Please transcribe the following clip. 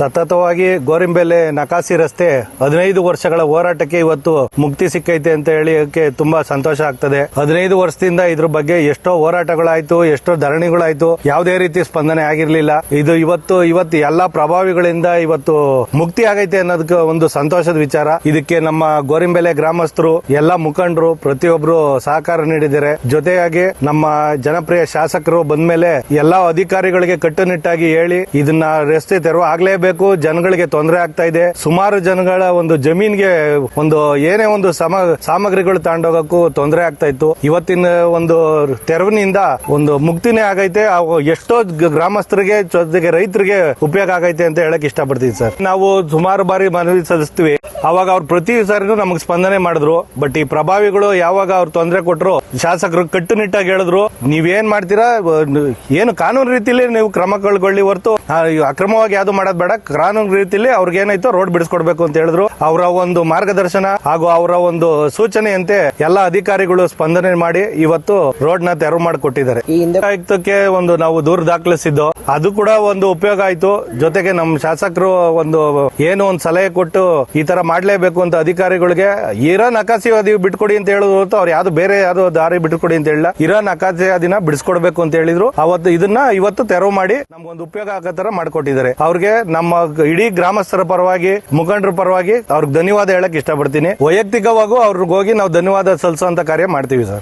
ಸತತವಾಗಿ ಗೋರಿಂಬೆಲೆ ನಕಾಸಿ ರಸ್ತೆ ಹದಿನೈದು ವರ್ಷಗಳ ಹೋರಾಟಕ್ಕೆ ಇವತ್ತು ಮುಕ್ತಿ ಸಿಕ್ಕೈತೆ ಅಂತ ಹೇಳಿಕ್ಕೆ ತುಂಬಾ ಸಂತೋಷ ಆಗ್ತದೆ. ಹದಿನೈದು ವರ್ಷದಿಂದ ಇದ್ರ ಬಗ್ಗೆ ಎಷ್ಟೋ ಹೋರಾಟಗಳಾಯ್ತು, ಎಷ್ಟೋ ಧರಣಿಗಳಾಯ್ತು, ಯಾವುದೇ ರೀತಿ ಸ್ಪಂದನೆ ಆಗಿರ್ಲಿಲ್ಲ. ಇದು ಇವತ್ತು ಇವತ್ತು ಎಲ್ಲಾ ಪ್ರಭಾವಿಗಳಿಂದ ಇವತ್ತು ಮುಕ್ತಿ ಆಗೈತೆ ಅನ್ನೋದಕ್ಕೆ ಒಂದು ಸಂತೋಷದ ವಿಚಾರ. ಇದಕ್ಕೆ ನಮ್ಮ ಗೋರಿಂಬೆಲೆ ಗ್ರಾಮಸ್ಥರು, ಎಲ್ಲಾ ಮುಖಂಡರು, ಪ್ರತಿಯೊಬ್ರು ಸಹಕಾರ ನೀಡಿದ್ದಾರೆ. ಜೊತೆಯಾಗಿ ನಮ್ಮ ಜನಪ್ರಿಯ ಶಾಸಕರು ಬಂದ್ಮೇಲೆ ಎಲ್ಲಾ ಅಧಿಕಾರಿಗಳಿಗೆ ಕಟ್ಟುನಿಟ್ಟಾಗಿ ಹೇಳಿ, ಇದನ್ನ ರಸ್ತೆ ತೆರವು ಆಗ್ಲೇಬೇಕು ಜನಗಳಿಗೆ ತೊಂದರೆ ಆಗ್ತಾ ಇದೆ. ಸುಮಾರು ಜನಗಳ ಒಂದು ಜಮೀನ್ಗೆ ಒಂದು ಏನೇ ಒಂದು ಸಮ, ಸಾಮಗ್ರಿಗಳು ತಗೊಂಡೋಗಕ್ಕೂ ತೊಂದರೆ ಆಗ್ತಾ ಇತ್ತು. ಇವತ್ತಿನ ಒಂದು ತೆರವಿನಿಂದ ಒಂದು ಮುಕ್ತಿನೇ ಆಗೈತೆ. ಎಷ್ಟೋ ಗ್ರಾಮಸ್ಥರಿಗೆ, ಜೊತೆಗೆ ರೈತರಿಗೆ ಉಪಯೋಗ ಆಗೈತೆ ಅಂತ ಹೇಳಕ್ ಇಷ್ಟಪಡ್ತೀನಿ ಸರ್. ನಾವು ಸುಮಾರು ಬಾರಿ ಮನವಿ ಸಲ್ಲಿಸ್ತೀವಿ. ಅವಾಗ ಅವ್ರು ಪ್ರತಿ ಸಾರಿನೂ ನಮಗೆ ಸ್ಪಂದನೆ ಮಾಡಿದ್ರು. ಬಟ್ ಈ ಪ್ರಭಾವಿಗಳು ಯಾವಾಗ ಅವ್ರು ತೊಂದರೆ ಕೊಟ್ಟರು ಶಾಸಕರು ಕಟ್ಟುನಿಟ್ಟಾಗಿ ಹೇಳಿದ್ರು, ನೀವೇನ್ ಮಾಡ್ತೀರಾ? ಏನು ಕಾನೂನು ರೀತಿಯಲ್ಲಿ ನೀವು ಕ್ರಮ ಕಳ್ಕೊಳ್ಳಿ ಹೊರತು ಅಕ್ರಮವಾಗಿ ಯಾವ್ದು ಮಾಡೋದ್ ಬೇಡ ಕಾನೂನು ರೀತಿಯಲ್ಲಿ ಅವ್ರಿಗೆ ಏನಾಯ್ತು ರೋಡ್ ಬಿಡಿಸ್ಕೊಡ್ಬೇಕು ಅಂತ ಹೇಳಿದ್ರು. ಅವರ ಒಂದು ಮಾರ್ಗದರ್ಶನ ಹಾಗೂ ಅವರ ಒಂದು ಸೂಚನೆಯಂತೆ ಎಲ್ಲ ಅಧಿಕಾರಿಗಳು ಸ್ಪಂದನೆ ಮಾಡಿ ಇವತ್ತು ರೋಡ್ನ ತೆರವು ಮಾಡಿಕೊಟ್ಟಿದ್ದಾರೆ. ಆಯುಕ್ತಕ್ಕೆ ಒಂದು ನಾವು ದೂರು ದಾಖಲಿಸಿದ್ದು. ಅದು ಕೂಡ ಒಂದು ಉಪಯೋಗ ಆಯ್ತು. ಜೊತೆಗೆ ನಮ್ಮ ಶಾಸಕರು ಒಂದು ಏನು ಒಂದು ಸಲಹೆ ಕೊಟ್ಟು ಈ ತರ ಮಾಡ್ಲೇಬೇಕು ಅಂತ ಅಧಿಕಾರಿಗಳಿಗೆ ಇರೋ ನಕಾಸಿ ಅದು ಬಿಟ್ಕೊಡಿ ಅಂತ ಹೇಳೋದು ಹೊರತು ಅವ್ರು ಯಾವ್ದು ಬೇರೆ ಯಾವ್ದು ದಾರಿ ಬಿಟ್ಕೊಡಿ ಅಂತ ಹೇಳಿಲ್ಲ. ಇರೋ ನಕಾಸಿ ಅದಿನ ಬಿಡಿಸ್ಕೊಡ್ಬೇಕು ಅಂತ ಹೇಳಿದ್ರು. ಅವತ್ತು ಇದನ್ನ ಇವತ್ತು ತೆರವು ಮಾಡಿ ನಮ್ಗೊಂದು ಉಪಯೋಗ ಆಗೋ ತರ ಮಾಡ್ಕೊಟ್ಟಿದ್ದಾರೆ. ಅವ್ರಿಗೆ ನಮ್ಮ ಇಡೀ ಗ್ರಾಮಸ್ಥರ ಪರವಾಗಿ, ಮುಖಂಡರ ಪರವಾಗಿ ಅವ್ರಿಗೆ ಧನ್ಯವಾದ ಹೇಳಕ್ ಇಷ್ಟಪಡ್ತೀನಿ. ವೈಯಕ್ತಿಕವಾಗೂ ಅವ್ರಿಗೆ ಹೋಗಿ ನಾವು ಧನ್ಯವಾದ ಸಲ್ಲಿಸುವಂತ ಕಾರ್ಯ ಮಾಡ್ತೀವಿ ಸರ್.